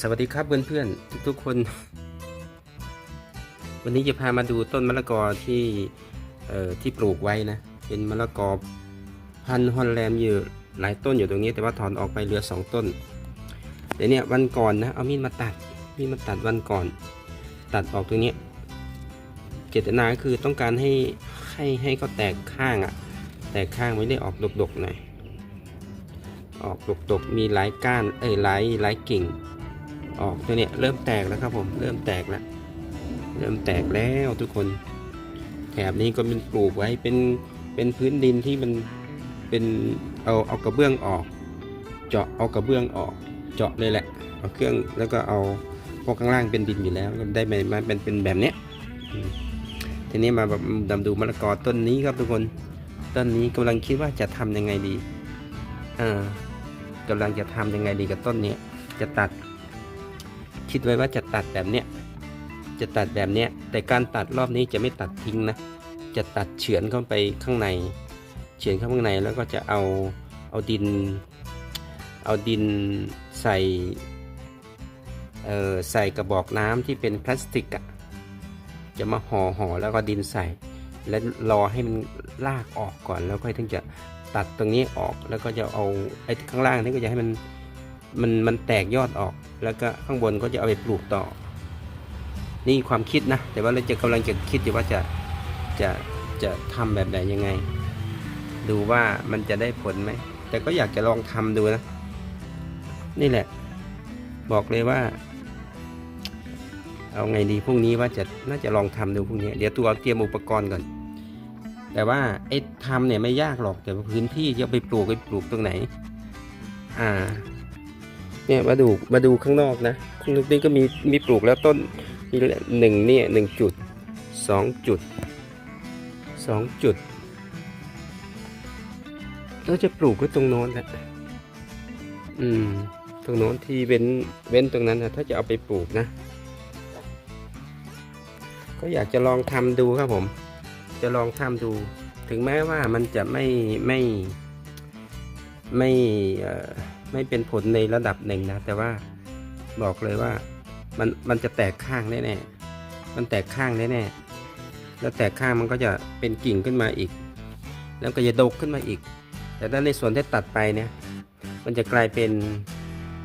สวัสดีครับเพื่อนๆทุกๆคน วันนี้จะพามาดูต้นมะละกอที่ที่ปลูกไว้นะ เป็นมะละกอพันธุ์ฮอลแลนด์อยู่หลายต้นอยู่ตรงนี้ แต่ว่าถอนออกไปเหลือสองต้นเดี๋ยวเนี้วันก่อนนะเอามีดมาตัดมีดมาตัดวันก่อน ตัดออกตรงนี้เจตนาคือต้องการให้ให้ให้เขาแตกข้างอะแตกข้างไม่ได้ออกดกๆหน่อยออกดกๆมีหลายก้านเอ้ยหลายหลายกิ่ง ออกตัวเนี้ยเริ่มแตกแล้วครับผมเริ่มแตกแล้วเริ่มแตกแล้วทุกคนแถบนี้ก็เป็นปลูกไว้เป็นเป็นพื้นดินที่มันเป็นเอาเอากระเบื้องออก เจาะเอากระเบื้องออก เจาะเลยแหละเอาเครื่องแล้วก็เอาพวกข้างล่างเป็นดินอยู่แล้วได้มามาเป็นเป็นแบบเนี้ยทีนี้มาแบบดำดูมะละกอต้นนี้ครับทุกคนต้นนี้กำลังคิดว่าจะทำยังไงดีอ่ากำลังจะทำยังไงดีกับต้นเนี้ยจะตัด คิดไว้ว่าจะตัดแบบเนี้ยจะตัดแบบเนี้ยแต่การตัดรอบนี้จะไม่ตัดทิ้งนะ จะตัดเฉือนเข้าไปข้างใน เฉือนเข้าข้างในแล้วก็จะเอาเอาดิน เอาดินใส่เอ่อใส่กระบอกน้ำที่เป็นพลาสติกอะจะมาห่อห่อแล้วก็ดินใส่ แล้วรอให้มันลากออกก่อนแล้วค่อยถึงจะตัดตรงนี้ออกแล้วก็จะเอาไอ้ข้างล่างนี่ก็จะให้มันมันมันแตกยอดออก แล้วก็ข้างบนก็จะเอาไปปลูกต่อ นี่ความคิดนะ แต่ว่าเราจะกำลังจะคิดอยู่ว่าจะจะจะทำแบบไหนยังไง ดูว่ามันจะได้ผลไหม แต่ก็อยากจะลองทำดูนะ นี่แหละ บอกเลยว่า เอาไงดีพรุ่งนี้ว่าจะน่าจะลองทำดูพรุ่งนี้ เดี๋ยวตัวเตรียมอุปกรณ์ก่อน แต่ว่าไอ้ทำเนี่ยไม่ยากหรอกแต่พื้นที่จะไปปลูกไปปลูกตรงไหน อ่า เนี่ยมาดูมาดูข้างนอกนะข้างนอกนี่ก็มีมีปลูกแล้วต้นมีหนึ่งเนี่ยหนึ่งจุดสองจุดสองจุดแล้วจะปลูกก็ตรงโน้นแหละอืม ตรงโน้นที่เว้นเว้นตรงนั้นนะถ้าจะเอาไปปลูกนะ ก็อยากจะลองทำดูครับผม จะลองทำดู ถึงแม้ว่ามันจะไม่ไม่ไม่เอ่อ ไม่เป็นผลในระดับหนึ่งนะ แต่ว่าบอกเลยว่ามันมันจะแตกข้างแน่ๆมันแตกข้างแน่ๆแล้วแตกข้างมันก็จะเป็นกิ่งขึ้นมาอีก แล้วก็จะดกขึ้นมาอีก แต่ถ้าในส่วนที่ตัดไปเนี่ย มันจะกลายเป็น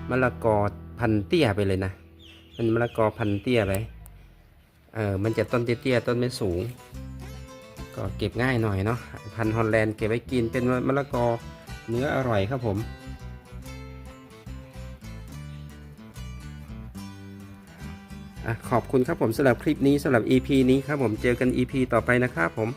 มะละกอพันเตี้ยไปเลยนะเป็นมะละกอพันเตี้ยไปเออมันจะต้นเตี้ยๆต้นไม่สูง ก็เก็บง่ายหน่อยเนาะพันฮอลแลนด์เก็บไว้กินเป็นมะละกอเนื้ออร่อยครับผม ขอบคุณครับผมสำหรับคลิปนี้สำหรับ EP นี้ครับผมเจอกัน EP ต่อไปนะครับผม